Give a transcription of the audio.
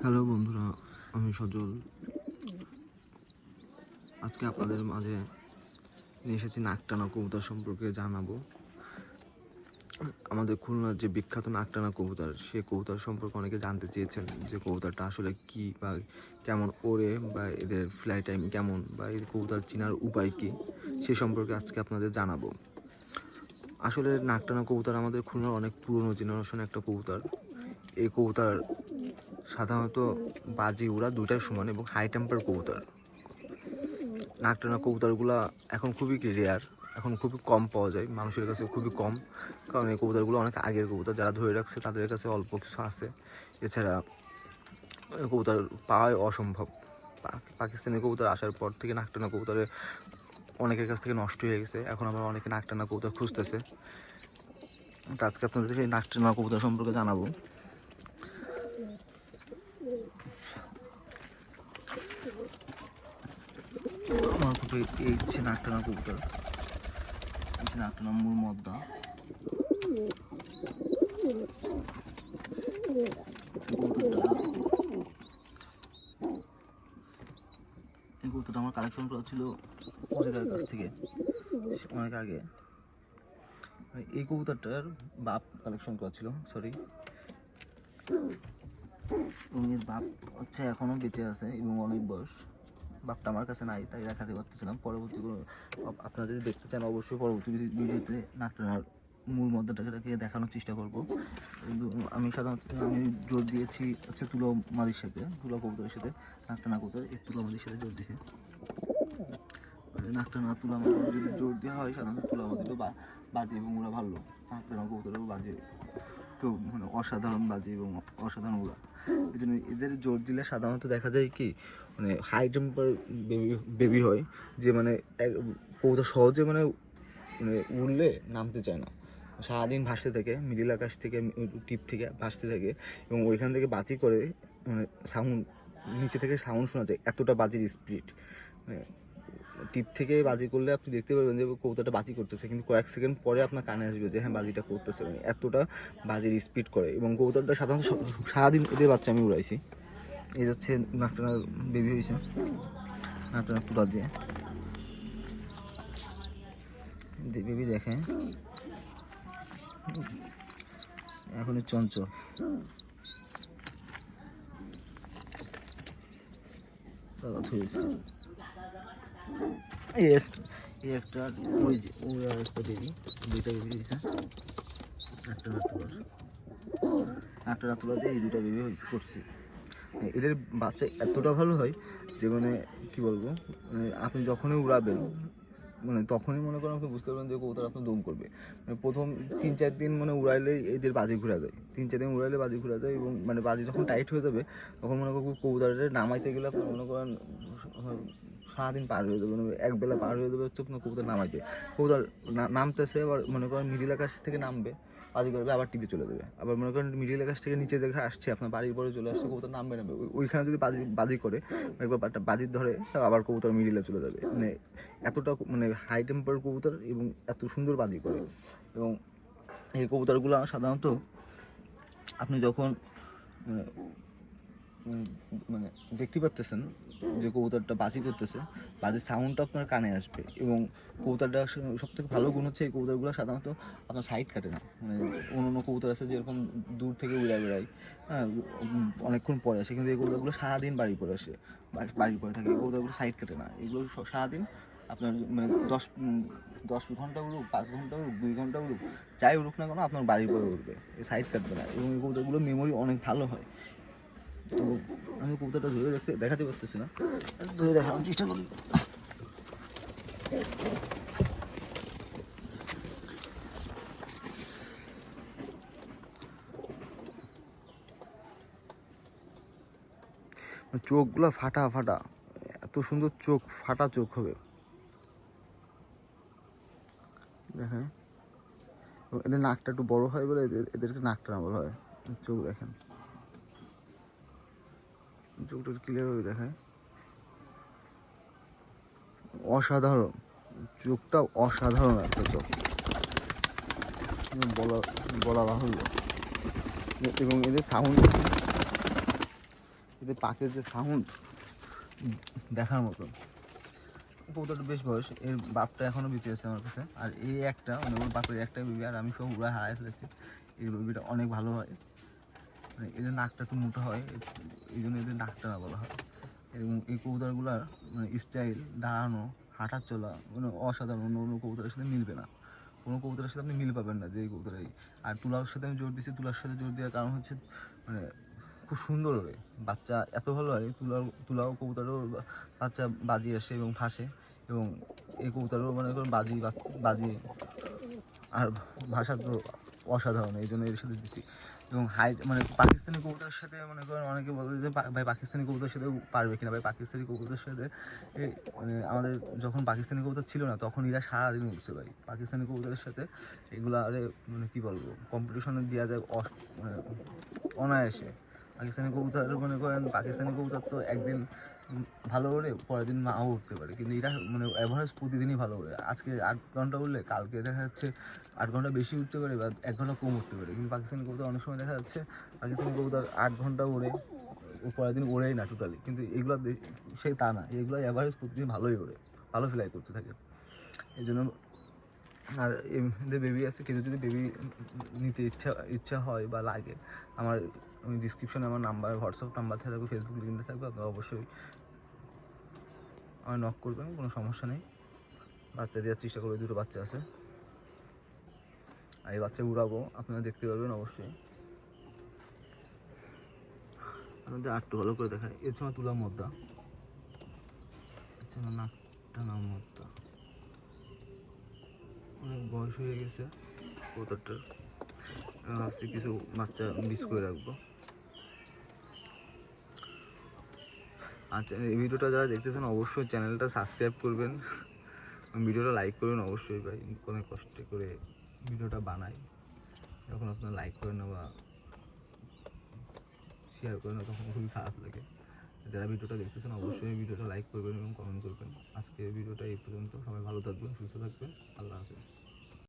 Hello বন্ধুরা, আমি সজল। আজকে আপনাদের মাঝে নিয়ে এসেছি নাকটানা কবুতর সম্পর্কে জানাব। আমাদের খুলনার যে বিখ্যাত নাকটানা কবুতর সেই কবুতর সম্পর্কে অনেকে জানতে চেয়েছেন যে কবুতরটা আসলে কি বা কেমন ওড়ে বা এদের ফ্লাই টাইম কেমন বা এই কবুতর চেনার উপায় কি, সে সম্পর্কে আজকে আপনাদের জানাব। আসলে নাকটানা কবুতর আমাদের খুলনার অনেক পুরনো জেনারেশন একটা কবুতর। এই কবুতর সাধারণত বাজি, উড়া দুটাই সমান এবং হাই টেম্পার কবুতর। নাকটানা কবুতরগুলো এখন খুবই রেয়ার এখন খুবই কম পাওয়া যায়, মানুষের কাছে খুবই কম, কারণ এই কবুতরগুলো অনেক আগের কবুতর, যারা ধরে রাখছে তাদের কাছে অল্প কিছু আছে। এছাড়া কবুতর পাওয়াই অসম্ভব। পাকিস্তানি কবুতর আসার পর থেকে নাকটানা কবুতরে অনেকের কাছ থেকে নষ্ট হয়ে গেছে, এখন আবার অনেকে নাকটানা কবুতর খুঁজতেছে। তো আজকে আপনাদের সেই নাকটানা কবুতর সম্পর্কে জানাব। আমার খুব এই- হচ্ছে নাকটানা কবুতর। হচ্ছে নাকটানা মূল মদ্দা। এই কবুতরটা আমার কালেকশন করা ছিল অজিতার কাছ থেকে। অনেক আগে। এই কবুতরটার বাপ কালেকশন করা ছিল সরি এবং এর বাপ হচ্ছে এখনও বেঁচে আছে এবং অনেক বয়স। বাপটা আমার কাছে নাই, তাই দেখাতে পারতেছিলাম পরবর্তী কোনো আপনারা যদি দেখতে চান, অবশ্যই পরবর্তী ভিডি- ভিডিওতে নাকটানার মূল মধ্যটাকে দেখানোর চেষ্টা করব। আমি সাধারণত, আমি জোর দিয়েছি হচ্ছে তুলো মাদির সাথে, তুলো কবুতরের সাথে নাকটানা কবুতর এই তুলো মাদির সাথে জোর দিয়েছি নাকটানা তুলা মাদির যদি জোর দেওয়া হয়, সাধারণত তুলা মাদিরও বা, বাজে এবং ওরা ভালো। নাকটানা কবুতরেও বাজে। তো মানে অসাধারণ বাজে এবং অসাধারণ জন্য এদের জোর দিলে সাধারণত দেখা যায় কি মানে হাই টেম্পার বেবি বেবি হয়, যে মানে এক কবুতর সহজে মানে মানে উড়লে নামতে চায় না। সারাদিন ভাসতে থাকে মিডিল আকাশ থেকে টিপ থেকে ভাসতে থাকে এবং ওইখান থেকে বাজি করে মানে সাউন্ড নিচে থেকে সাউন্ড শোনা যায়, এতটা বাজির স্পিড টিপ থেকে বাজি করলে আপনি দেখতে পারবেন যে কবুতরটা বাজি করতেছে। কিন্তু কয়েক সেকেন্ড পরে আপনার কানে আসবে যে হ্যাঁ বাজিটা করতেছে। মানে এতটা বাজির স্পিড করে। এবং কবুতরটা সাধারণত সারাদিন এদের বাচ্চা আমি উড়াইছি। এই যাচ্ছে নাকটানার বেবি হয়েছে। নাকটানা তুলা দিয়ে। বেবি দেখে। এখন চঞ্চল। ধরেছে। এই একটা ওই যে একটা বেবি একটা একটা এই দুইটা বেবি হয়েছে, করছে। এদের বাচ্চা এতটা ভালো হয় যে মানে কি বলব মানে আপনি যখনই উড়াবেন মানে তখনই মনে করেন আপনি বুঝতে পারবেন যে কবুতর আপনার দম করবে। মানে প্রথম তিন চার দিন মানে উড়াইলেই এদের বাজি ঘোরা যায়। তিন চার দিন উড়াইলে বাজি ঘোরা যায় এবং মানে বাজি যখন টাইট হয়ে যাবে, তখন মনে করেন কবুতরের নামাইতে গেলে আপনি মনে করেন সারাদিন পার হয়ে যাবে মানে এক বেলা পার হয়ে যাবে হচ্ছে আপনার কবুতর নামাইতে। কবুতর নামতেছে, আবার মনে করেন মিডিল আকাশ থেকে নামবে বাজি করবে, আবার টিভি চলে যাবে। আবার মনে করেন মিডিল আকাশ থেকে নিচে দেখে আসছে, আপনার বাড়ির পরে চলে আসছে, কবুতর নামবে নামবে ওইখানে যদি বাজি বাজি করে, একবার একটা বাজির ধরে আবার কবুতর মিডিলে চলে যাবে। মানে এতটা মানে হাই টেম্পার কবুতর এবং এত সুন্দর বাজি করে। এবং এই কবুতরগুলো সাধারণত আপনি যখন মানে, দেখতে পাচ্তেছেন যে কবুতরটা বাজি করতেছে বাজির সাউন্ডটা আপনার কানে আসবে এবং কবুতরটা সব থেকে ভালো গুণ হচ্ছে এই কবুতরগুলো সাধারণত আপনার সাইড কাটে না। মানে অন্য অন্য কবুতর আছে যেরকম দূর থেকে উড়ে বেড়ায় হ্যাঁ অনেকক্ষণ পরে আসে কিন্তু এই কবুতরগুলো সারাদিন বাড়ি পরে আসে বাড়ি পরে থাকে এই কবুতরগুলো সাইড কাটে না। এগুলো সারাদিন আপনার মানে দশ দশ ঘণ্টা উড়ুক পাঁচ ঘণ্টা উড়ুক দুই ঘণ্টা উড়ুক যাই উড়ুক না কেন আপনার বাড়ির পরে উঠবে সাইড কাটবে না এবং এই কবুতরগুলো মেমোরি অনেক ভালো হয়। আমি কবুতরটা ধরে দেখতে দেখাতে পারতেছি না। ধরে দেখানোর চেষ্টা করি। চোখগুলো ফাটা ফাটা। এত সুন্দর চোখ, ফাটা চোখ হবে। দেখেন। এদের নাকটা একটু বড় হয় বলে এদের এদেরকে নাকটা না বলা হয়। চোখ দেখেন। চোখটা ক্লিয়ার হয়ে দেখায়। অসাধারণ। চোখটা অসাধারণ একটা চোখ। বলা বলা এবং এদের সাউন্ড, এদের পাখির যে সাউন্ড, দেখার মতন। কবুতরটা বেশ বয়স। এর বাপটা এখনও বেঁচে আছে আমার কাছে। আর এই একটা মানে ওর বাপের একটা বেবি আর আমি সব উড়া হারাই ফেলেছি। এই বেবিটা অনেক ভালো হয়। এদের নাকটা একটু মোটা হয়, এই জন্য এদের নাকটা না বলা হয়। এবং এই কবুতরগুলার মানে স্টাইল দাঁড়ানো হাঁটা চলা মানে অসাধারণ। অন্য অন্য কবুতরের সাথে মিলবে না। কোনো কবুতরের সাথে আপনি মিল পাবেন না যে এই কবুতরের। আর তুলার সাথে আমি জোর দিচ্ছি তুলার সাথে জোর দেওয়ার কারণ হচ্ছে মানে খুব সুন্দর ওরে। বাচ্চা এত ভালো হয় তুলাও তুলাও কবুতরও বাচ্চা বাজি আসে এবং ফাঁসে এবং এই কবুতরও মনে বাজি বাজি। আর ভাষা তো অসাধারণ, এই জন্য এর সাথে দিচ্ছি এবং হাই মানে পাকিস্তানি কবুতরের সাথে মনে করেন অনেকে বলে যে ভাই, পাকিস্তানি কবুতরের সাথে পারবে কিনা? ভাই, পাকিস্তানি কবুতরের সাথে মানে আমাদের যখন পাকিস্তানি কবুতর ছিল না, তখন এরা সারাদিন উঠছে ভাই। পাকিস্তানি কবুতরের সাথে এগুলো আরে মানে কী বলব কম্পিটিশনে দেওয়া যায় মানে অনায়াসে। পাকিস্তানি কবুতর মনে করেন, পাকিস্তানি কবুতর তো একদিন ভালো ওড়ে পরের দিন নাও উঠতে পারে। কিন্তু এরা মানে অ্যাভারেজ প্রতিদিনই ভালো ওড়ে আজকে আট ঘণ্টা উঠলে, কালকে দেখা যাচ্ছে আট ঘণ্টা বেশি উঠতে পারে বা এক ঘণ্টা কম উঠতে পারে। কিন্তু পাকিস্তানি কবুতর অনেক সময় দেখা যাচ্ছে, পাকিস্তানি কবুতর আট ঘণ্টা ওড়ে পরের দিন ওড়েই না টোটালি কিন্তু এগুলো সেই তা না। এগুলো অ্যাভারেজ প্রতিদিন ভালোই ওড়ে, ভালো ফ্লাই করতে থাকে। এই জন্য আর এমনিতে বেবি আছে কেউ যদি বেবি নিতে ইচ্ছা ইচ্ছা হয় বা লাগে, আমার আমি ডিসক্রিপশনে আমার নাম্বার হোয়াটসঅ্যাপ নাম্বার থাকবে ফেসবুক লিঙ্কে থাকবে, আপনারা অবশ্যই আমার নক করবেন, কোনো সমস্যা নেই। বাচ্চা দেওয়ার চেষ্টা করবে, দুটো বাচ্চা আছে। আর এই বাচ্চা উড়াবো, আপনারা দেখতে পারবেন অবশ্যই। আপনাদের আটটু ভালো করে দেখায় সময় তুলা মদ্দা। নাকটা নাম মদ্দা। অনেক বয়স হয়ে গেছে কবুতরটার। ভাবছি কিছু বাচ্চা মিস করে রাখব। আচ্ছা এই ভিডিওটা যারা দেখতেছেন, অবশ্যই চ্যানেলটা সাবস্ক্রাইব করবেন। ভিডিওটা লাইক করবেন অবশ্যই ভাই। কোনো কষ্ট করে ভিডিওটা বানাই। যখন আপনারা লাইক করেন না বা শেয়ার করেন না, তখন খুবই খারাপ লাগে। যারা ভিডিওটা দেখতেছেন অবশ্যই ভিডিওটা লাইক করবেন এবং কমেন্ট করবেন। আজকে ভিডিওটা এই পর্যন্ত। সবাই ভালো থাকবেন, সুস্থ থাকবেন। আল্লাহ হাফিজ।